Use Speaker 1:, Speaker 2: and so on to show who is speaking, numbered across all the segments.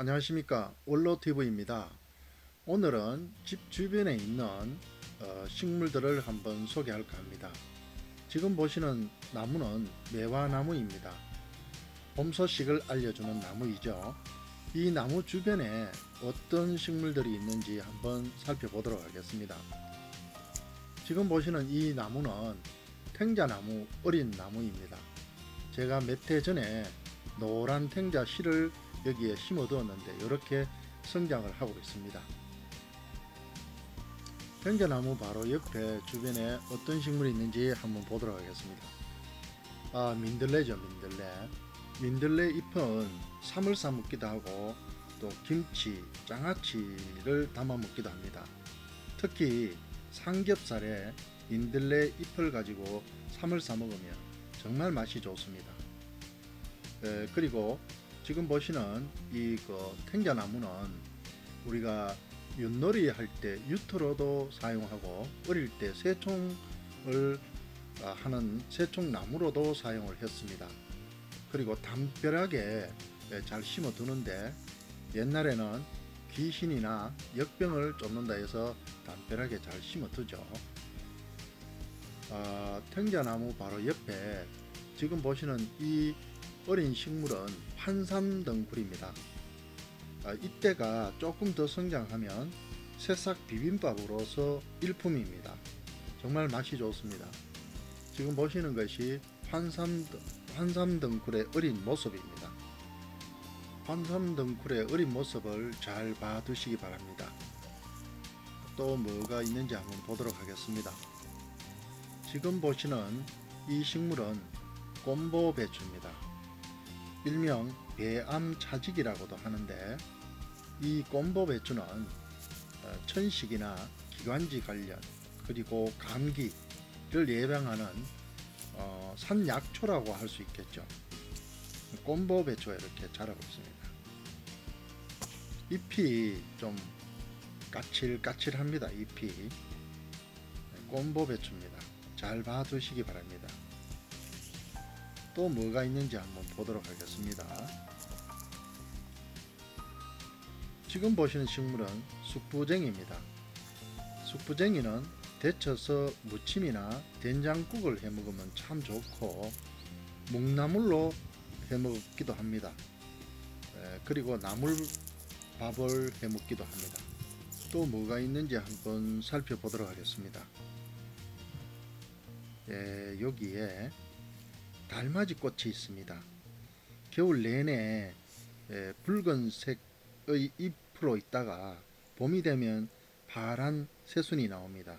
Speaker 1: 안녕하십니까. 원로TV입니다. 오늘은 집 주변에 있는 어, 식물들을 한번 소개할까 합니다. 지금 보시는 나무는 매화나무입니다. 봄 소식을 알려주는 나무이죠. 이 나무 주변에 어떤 식물들이 있는지 한번 살펴보도록 하겠습니다. 지금 보시는 이 나무는 탱자나무 어린 나무입니다. 제가 몇 해 전에 노란 탱자 씨를 여기에 심어 두었는데 이렇게 성장을 하고 있습니다. 탱자나무 바로 옆에 주변에 어떤 식물이 있는지 한번 보도록 하겠습니다. 아 민들레죠 민들레. 민들레 잎은 삼을 싸 먹기도 하고 또 김치, 장아찌를 담아 먹기도 합니다. 특히 삼겹살에 민들레 잎을 가지고 삼을 싸 먹으면 정말 맛이 좋습니다. 에, 그리고 지금 보시는 이 그 탱자나무는 우리가 윷놀이 할 때 유토로도 사용하고 어릴 때 새총을 아, 하는 새총나무로도 사용을 했습니다. 그리고 담벼락에 예, 잘 심어 두는데 옛날에는 귀신이나 역병을 쫓는다 해서 담벼락에 잘 심어 두죠. 아, 탱자나무 바로 옆에 지금 보시는 이 어린 식물은 환삼덩굴입니다. 아, 이때가 조금 더 성장하면 새싹 비빔밥으로서 일품입니다. 정말 맛이 좋습니다. 지금 보시는 것이 환삼, 환삼덩굴의 어린 모습입니다. 환삼덩굴의 어린 모습을 잘 봐두시기 바랍니다. 또 뭐가 있는지 한번 보도록 하겠습니다. 지금 보시는 이 식물은 꼼보 배추입니다. 일명 배암 차직이라고도 하는데 이 꼼보 배추는 어, 천식이나 기관지 관련 그리고 감기를 예방하는 어, 산약초라고 할 수 있겠죠. 꼼보 배추가 이렇게 자라고 있습니다. 잎이 좀 까칠까칠합니다. 잎이 꼼보 배추입니다. 잘 봐두시기 바랍니다. 또 뭐가 있는지 한번 보도록 하겠습니다. 지금 보시는 식물은 숙부쟁이입니다. 숙부쟁이는 데쳐서 무침이나 된장국을 해 먹으면 참 좋고 묵나물로 해 먹기도 합니다. 에, 그리고 나물밥을 해 먹기도 합니다. 또 뭐가 있는지 한번 살펴보도록 하겠습니다. 예, 여기에 달맞이 꽃이 있습니다. 겨울 내내 예, 붉은색의 잎으로 있다가 봄이 되면 파란 새순이 나옵니다.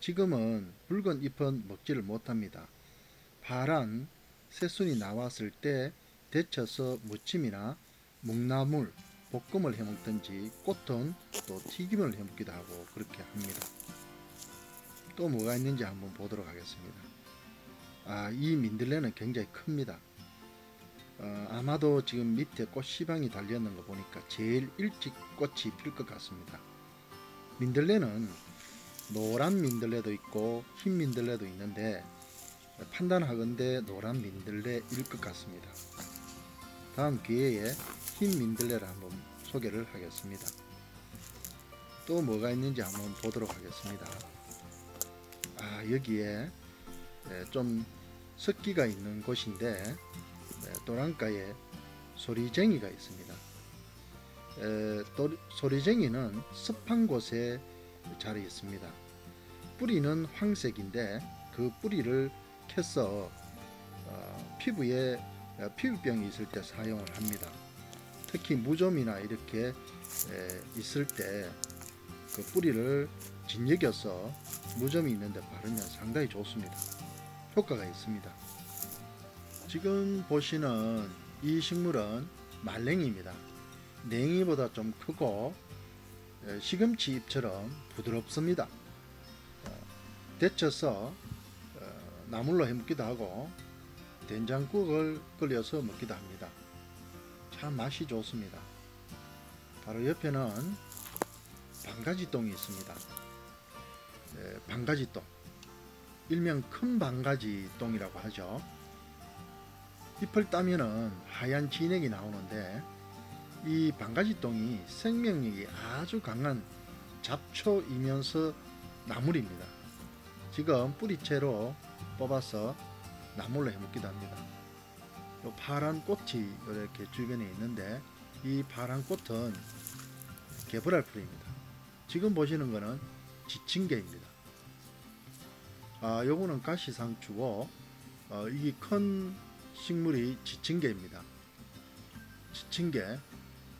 Speaker 1: 지금은 붉은 잎은 먹지를 못합니다. 파란 새순이 나왔을 때 데쳐서 무침이나 묵나물, 볶음을 해 먹든지 꽃은 또 튀김을 해 먹기도 하고 그렇게 합니다. 또 뭐가 있는지 한번 보도록 하겠습니다. 아, 이 민들레는 굉장히 큽니다. 어, 아마도 지금 밑에 꽃 시방이 달렸는 거 보니까 제일 일찍 꽃이 필 것 같습니다. 민들레는 노란 민들레도 있고 흰 민들레도 있는데 판단하건대 노란 민들레일 것 같습니다. 다음 기회에 흰 민들레를 한번 소개를 하겠습니다. 또 뭐가 있는지 한번 보도록 하겠습니다. 아, 여기에 예, 좀 습기가 있는 곳인데 예, 또랑가에 소리쟁이가 있습니다. 에, 또, 소리쟁이는 습한 곳에 자리 있습니다. 뿌리는 황색인데 그 뿌리를 캐서 어, 피부에 어, 피부병이 있을 때 사용을 합니다. 특히 무좀이나 이렇게 에, 있을 때 그 뿌리를 진여겨서 무좀이 있는데 바르면 상당히 좋습니다. 효과가 있습니다. 지금 보시는 이 식물은 말랭이입니다. 냉이보다 좀 크고 에, 시금치 잎처럼 부드럽습니다. 어, 데쳐서 어, 나물로 해 먹기도 하고 된장국을 끓여서 먹기도 합니다. 참 맛이 좋습니다. 바로 옆에는 방가지똥이 있습니다. 네, 방가지똥. 일명 큰 방가지 똥이라고 하죠. 잎을 따면은 하얀 진액이 나오는데 이 방가지 똥이 생명력이 아주 강한 잡초이면서 나물입니다. 지금 뿌리채로 뽑아서 나물로 해먹기도 합니다. 요 파란 꽃이 이렇게 주변에 있는데 이 파란 꽃은 개불알 풀입니다. 지금 보시는 거는 지친개입니다. 아, 요거는 가시상추고 어, 이큰 식물이 지친개입니다. 지친개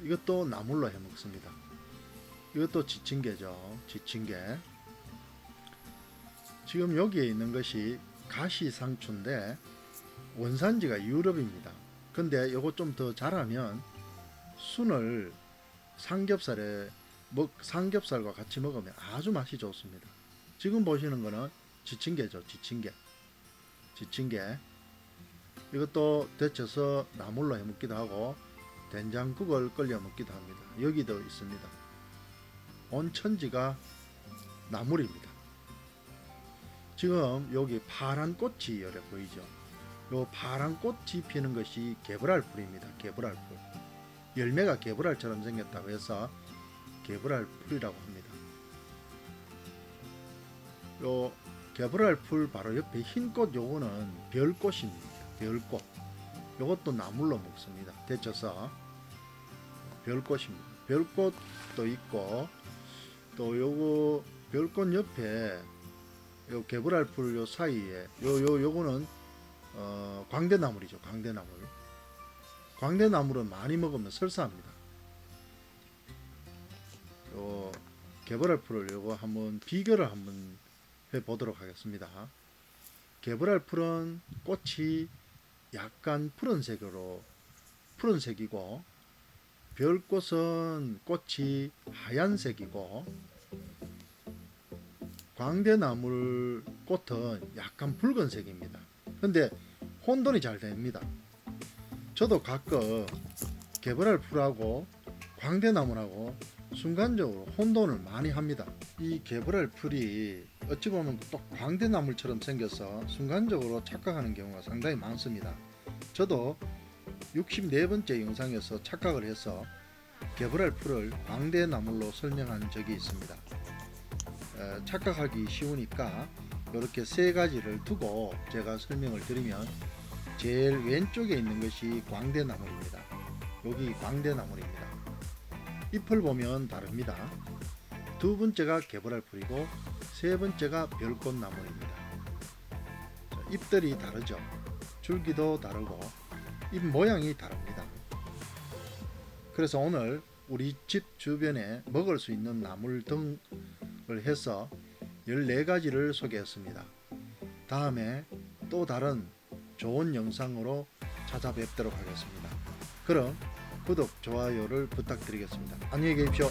Speaker 1: 이것도 나물로 해 먹습니다. 이것도 지친개죠. 지친개. 지금 여기에 있는 것이 가시상추인데 원산지가 유럽입니다. 근데 요거 좀 더 자라면 순을 삼겹살에 먹 삼겹살과 같이 먹으면 아주 맛이 좋습니다. 지금 보시는 거는 지친 개죠. 지친 개. 지친 개. 이것도 데쳐서 나물로 해 먹기도 하고 된장국을 끓여 먹기도 합니다. 여기도 있습니다. 온 천지가 나물입니다. 지금 여기 파란 꽃이 이렇게 보이죠. 요 파란 꽃이 피는 것이 개불알 풀입니다. 개불알 풀. 열매가 개불알처럼 생겼다고 해서 개불알 풀이라고 합니다. 요 개불알 풀 바로 옆에 흰꽃 요거는 별꽃입니다. 별꽃. 요것도 나물로 먹습니다. 데쳐서 별꽃입니다. 별꽃도 있고 또 요거 별꽃 옆에 요 개불알 풀요 사이에 요 요 요 거는 어, 광대나물이죠. 광대나물. 광대나물은 많이 먹으면 설사합니다. 요 개불알 풀을 요거 한번 비교를 한번 해 보도록 하겠습니다. 개불알 풀은 꽃이 약간 푸른색으로 푸른색이고 별꽃은 꽃이 하얀색이고 광대나물 꽃은 약간 붉은색입니다. 근데 혼돈이 잘 됩니다. 저도 가끔 개불알 풀하고 광대나물하고 순간적으로 혼돈을 많이 합니다. 이 개불알 풀이 어찌 보면 또 광대나물처럼 생겨서 순간적으로 착각하는 경우가 상당히 많습니다. 저도 64번째 영상에서 착각을 해서 개불알 풀을 광대나물로 설명한 적이 있습니다. 에, 착각하기 쉬우니까 이렇게 세 가지를 두고 제가 설명을 드리면 제일 왼쪽에 있는 것이 광대나물입니다. 여기 광대나물입니다. 잎을 보면 다릅니다. 두 번째가 개불알 풀이고 세 번째가 별꽃나물입니다. 자, 잎들이 다르죠. 줄기도 다르고 잎 모양이 다릅니다. 그래서 오늘 우리 집 주변에 먹을 수 있는 나물 등을 해서 14가지를 소개했습니다. 다음에 또 다른 좋은 영상으로 찾아뵙도록 하겠습니다. 그럼 구독, 좋아요를 부탁드리겠습니다. 안녕히 계십시오.